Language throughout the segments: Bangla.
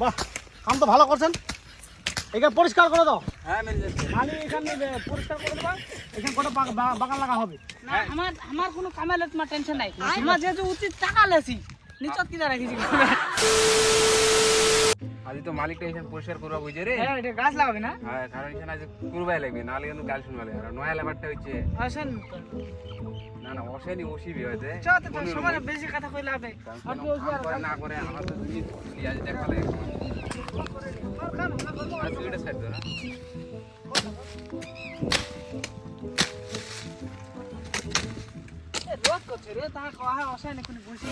বাহ কাম তো ভালো করছেন। এখানে পরিষ্কার করে দাও। হ্যাঁ মিল যাচ্ছে। খালি এখানে পরিষ্কার করে দেবা এখানে বা- বাগান লাগা হবে। না আমার আমার কোনো কামালে তোমার টেনশন নাই। আমার যেহেতু উচিত টাকা লেছি নিচত কিনা রাখিছি আজি তো মালিকটা এখানে পরিষ্কার করবা বুঝে রে? হ্যাঁ এটা গাছ লাগাবে না? হ্যাঁ কারণ এখানে আজ করবাই লাগবে নাহলে কিন্তু গাল শুনবা লাগবে আর নয়া লেবারটা হচ্ছে আসেন। না না অসেনি ওসিবি হয়েছে। চল তো সবার বেশি কথা কই লাভ নেই। না করে আমার তো তুমি লিয়া যে দেখা লাগে আর তুই এটা সাইড দে না রোদ করছে রে তাহা কহা অসায় না কোনো বসি।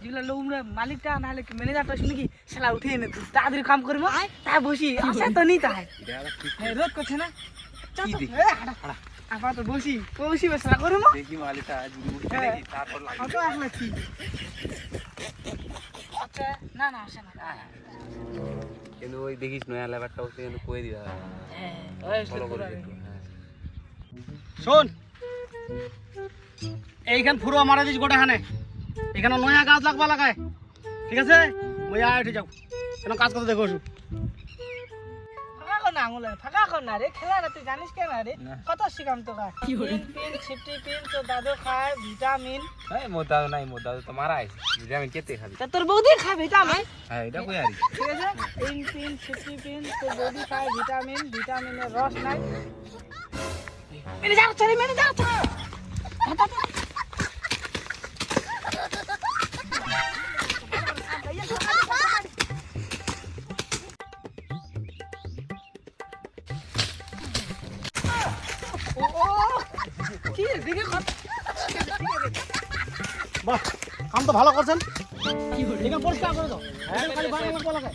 যেগুলো লোমরা মালিকটা নাহলে কি ম্যানেজারটা শুনে কি সেলা উঠিয়ে নে তাড়াতাড়ি কাম করব? তা বসি অসায় তো ঠিক হ্যাঁ, রোদ করছে না? কি তো, দেখি? বসি বসি বেসলা করব দেখি মালিকটা যদি উঠে হ্যাঁ। দেখি তারপর লাগবে। অত একলা কি আচ্ছা না না আসে না। কিন্তু ওই দেখিস নয়া লেবারটা ওকে কয়ে দিবা। হ্যাঁ ওই ফলো করে হ্যাঁ। শোন এইখান ফুরো মারা দিস গোটা এখানে নয়া গাছ লাগবা লাগায়। ঠিক আছে? মই আয় উঠে যাও। কেন কাজ করতে দেখো কর না আঙুলে ফাঁকা কর না রে খেলা না তুই জানিস কেন রে? কত শিখাম তো পিন পিন ছিপটি পিন তো দাদু খায় ভিটামিন। এই মোর দাদু নাই মোর দাদু তো মারা আছে ভিটামিন কেতে খাবি? তা তোর বৌদি খায় ভিটামিন? হ্যাঁ এটা কই আরি? ঠিক আছে? পিন পিন ছিপটি পিন তোর বৌদি খায় ভিটামিন। ভিটামিনের রস নাই। মেরে যাও চলে মেরে যাও চলে বাহ কাম তো ভালো করছেন। এখানে পরিষ্কার করে দাও। খালি বাগান লাগবা লাগায়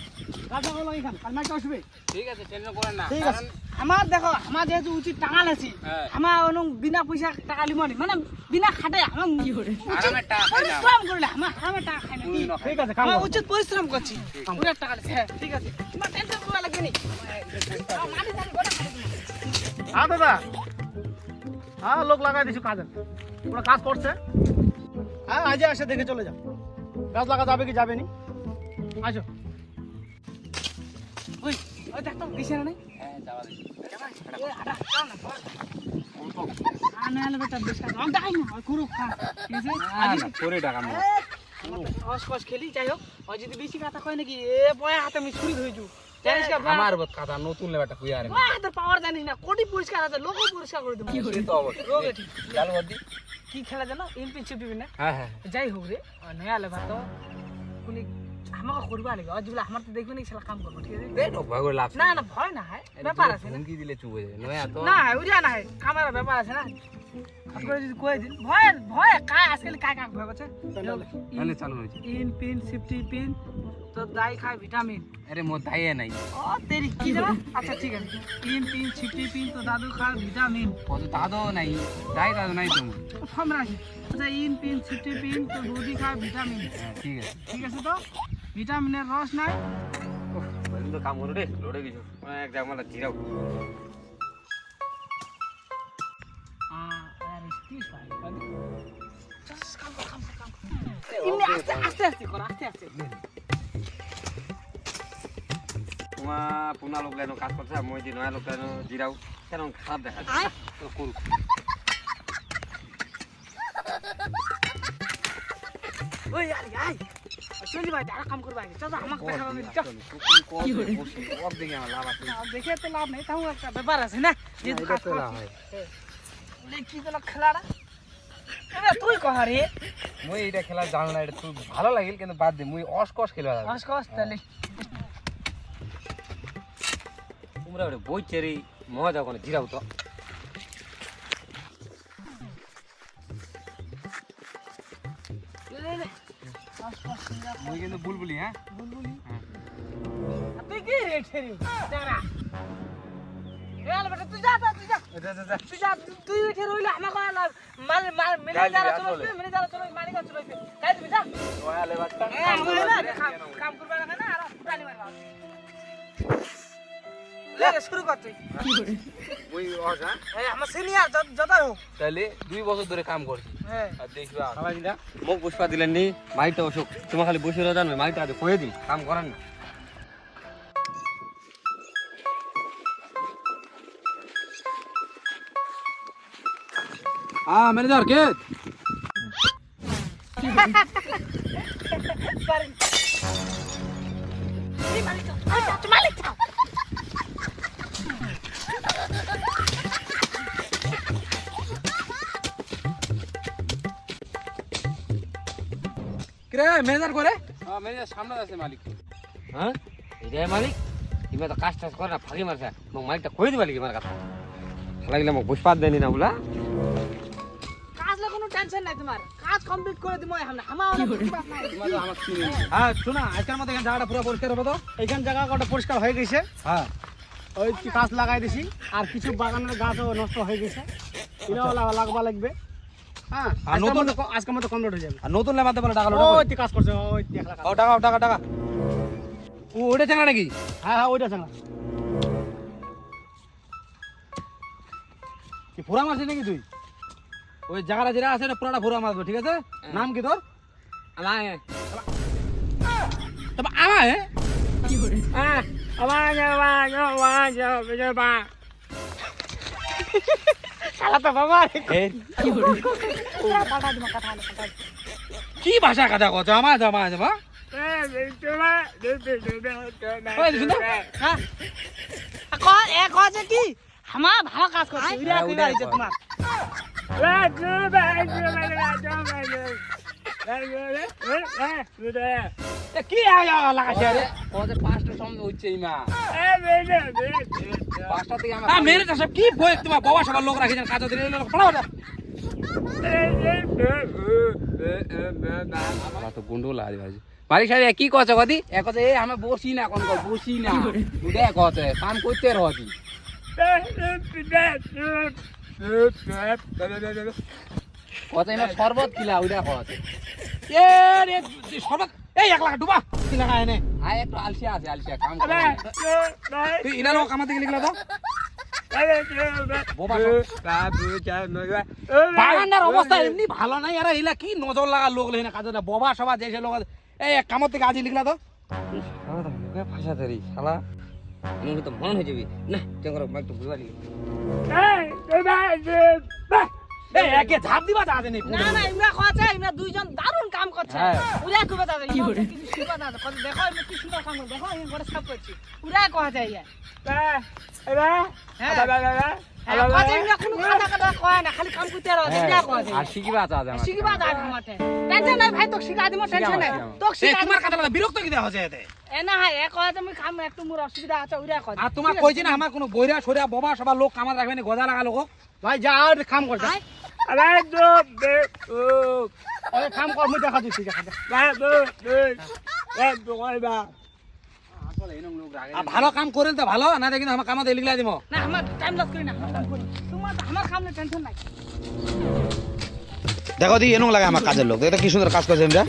গাছ লাগবা লাগে এখানে কাল মাইটা আসবে। ঠিক আছে টেনশন করেন না। ঠিক আছে। আমার দেখো আমার যেহেতু উচিত টাকা লেছি হ্যাঁ। আমার অনু বিনা পয়সা টাকা লিমনি মানে বিনা খাটে আমার কি করে পরিশ্রম করলে আমার আমার টাকা খাই না। ঠিক আছে আমার উচিত পরিশ্রম করছি। পুরো টাকা লেছি হ্যাঁ ঠিক আছে। তোমার টেনশন করা লাগবে নি। হ্যাঁ দাদা। হ্যাঁ লোক লাগাই দিছো কাজে ওরা কাজ করছে। হ্যাঁ আজে আসে দেখে চলে যাও গাছ লাগা যাবে কি যাবে নি? আসো ওই ওই দেখ তো দিছে না নাই হ্যাঁ না, নেই আমার তো হস খেলি যাই হোক। ওই যদি বেশি কথা কয় নাকি এ বয় হাতে আমি ছুরি ধরেছু জানিস কি আমার বত কথা নতুন লেবারটা কই আরে ওই হাতে পাওয়ার জানিস না কোটি পরিষ্কার আছে লোক পরিষ্কার করে দেবো। সে তো অবশ্যই। রোগে ঠিক। চালু বদি কি খেলা জানো না? হ্যাঁ হ্যাঁ। যাই হোক রে নয়া লেবা তো। কোনি আমাকে করবা লাগে আজ বলে আমার তো দেখবে না কাম করব ঠিক আছে? দে লাভ না না ভয় না হয় ব্যাপার আছে না। হুমকি দিলে চুপ হয়ে যাবে নয়া তো। না ওইটা না হয় কামের ব্যাপার আছে না। আপনারা যদি কয়ে দিন ভয় ভয় কায় আজকাল কায় কাক ভয় করছে? তাহলে চালু হয়েছে। ইন পিন সিফটি পিন তো দাই খায় ভিটামিন আরে মোর দাইয়ে নাই। ও তেরি কি জানো আচ্ছা ঠিক আছে। পিন পিন সিফটি পিন তো দাদু খায় ভিটামিন কত দাদো নাই। দাই দাদো নাই তো মোর। রাখি আচ্ছা ইন পিন সিফটি পিন তো বৌদি খায় ভিটামিন হ্যাঁ ঠিক আছে। ঠিক আছে তো? ভিটামিনের রস নাই? তো কাম করো রে লড়ে গেছো। এক জামালা জিরাও। আস্তে আস্তে কর আস্তে আস্তে। তোমার পুনা লোক লাইনো কাজ করছে আর মই যে নয়া লোক লাইনো জিরাও কেন খারাপ দেখা যায়। তো করুক ওই আরে আই চলি ভাই কাম করবা আগে চল আমাকে দেখাবো আমি। চল। ওর দিকে আমার লাভ আছে না, দেখে তো লাভ নেই তাও একটা ব্যাপার আছে না? কাজ করছি তুই কহ রে মই এটা খেলা জানো না এটা তুই ভালো লাগিল কিন্তু বাদ দে মুই অসকস খেলবা যাব কস কস তাহলে ওটা বই চেরি মজা কোনো জিরাও তো। মুই কিন্তু বুলবুলি হ্যাঁ? বুলবুলি তুই কি রে ঠেরি দাঁড়া। এল বেটা তুই যা যা, তুই যা। তুই যা তুই উঠে রইলে আমাকে মাল মাল মেনে যারা চলে মেনে যারা চলে মালিক চলে তাই তুমি যা। নয়া লেবারটা। এ, আমার না, কাম কাম করবা না না আর ফুটানি মারবা। লে রে, হ্যাঁ? দুই ধরে কাম নি অসুখ খালি কাম ম্যানেজার কে? মালিক আচ্ছা, আচ্ছা, মালিক কে ম্যানেজার করে হ্যাঁ ম্যানেজার সামনে আছে মালিক। হ্যাঁ? এটাই মালিক ইমা তো কাজ টাজ করে না ফাঁকি মারছে। মোক মালিকটা কই দিবা লাগি আমার কথা লাগিলে মোক বুঝপাত দেনি না বলা কাজ লা কোনো টেনশন নাই তোমার। কাজ কমপ্লিট করে দিমো এখন। আমার তোমার তো আমার চিনি হ্যাঁ শোনা আজকের মধ্যে এখানে জায়গাটা পুরো পরিষ্কার হবে তো? এইখান জায়গা কটা পরিষ্কার হয়ে গেছে। হ্যাঁ। ওই গাছ লাগাই দিছি আর কিছু বাগানের গাছও নষ্ট হয়ে গেছে। এটাও লাগা- লাগবা লাগবে। হ্যাঁ আর নতুন- ক- আজকের মধ্যে কমপ্লিট হয়ে যাবে। আর নতুন লেবাতে বলে টাকা লোটা ওই কাজ করছে ওই দেখলা ও টাকা টাকা টাকা। ও ওটা চাঙা নাকি? হ্যাঁ হ্যাঁ ওইটা চাঙ্গা কি ফুরা মারছিস নাকি তুই? ওই জায়গাটা যেটা আছে এটা পুরাটা ফুরা মারবে ঠিক আছে? নাম কি তোর? আমার তবে আমার হ্যাঁ শালা তো বাবা রে। পাঠা হলো কথা কি ভাষা কথা কত? আমার জামা জামা তো। কি? আমার ভালো কাজ করছে। তোমার। কি লাগাছে রে পাঁচটার সময় হচ্ছে ইমা। পাঁচটা থেকে আমার আ মেরে সব কি বই তোমার বাবা সবার লোক রাখিছেন কাজ দিলে তো গুন্ডুল আছে ভাই। মালিক সাহেব কি কছ কদি এ কথা এ আমি বসি না কোন বসি না। দেখ কত কাম করতে রহি কত এনে শরবত খিলা ওইটা কত এ সরবত এই এক লাখ ডুবা কি লাগা এনে আয় একটু আলসিয়া আছে আলসিয়া কাম করে তুই ইনা লোক কামাতে গেলি তো বাগানটার অবস্থা এমনি ভালো নাই আর এলা কি নজর লাগা লোক লেনা কাজ বাবা সবা যে লোক এই কামত থেকে আজি লিখলা তো ভাষা ধরি শালা তো মন হয়ে যাবি না চেঙ্গর তো বুঝবা এই একে ঝাপ দিবা যা দেনি না না ইমরা কছে ইমরা দুইজন দারুণ কাম করছে হ্যাঁ। উড়া কইবা দাদা কি দাদা কত দেখো ইমরা কি সুন্দর কাম করে দেখো আমি বড় সাপ করছি উড়া কয় যায় ইয়া হ্যাঁ হ্যাঁ কছে ইমরা কোনো কথা কথা কয় না খালি কাম করতে রয় ইমরা কয়। আর শিখিবা আছে আমার শিখবা দাদা আমাতে টেনশন নাই ভাই তোকে শিখা দিমো টেনশন নাই। তোকে শিখা তোমার কথা লাগা বিরক্ত কি দেওয়া হচ্ছে এতে? এ না হয় এ কয় তুমি কাম একটু মোর অসুবিধা আছে উড়া কয়। আর তোমার কইছি না আমার কোনো বইরা সরিয়া বাবা সবার লোক কামাত রাখবে না গজা লাগা লোক ভাই যা আর কাম কর যা। ওই কাম কর মুই দেখা দিচ্ছি দেখা দে। আর ভালো কাম করেন তো ভালো না কিন্তু আমার কামাতে লিখলা দিব না আমার টাইম লস করি না তোমার আমার কাম নিয়ে টেনশন নাই দেখো দি এরকম লাগে আমার কাজের লোক এটা কি সুন্দর কাজ করছে আমরা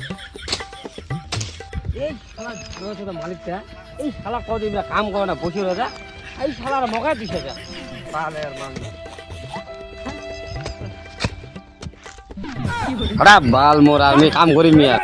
এই শালা ছোট মালিকটা এই শালা কদিন কাম করে না বসে রয়েছে এই শালার মগায় দিছে যা পালে আর মান বাল মোর আমি কাম করি মিয়া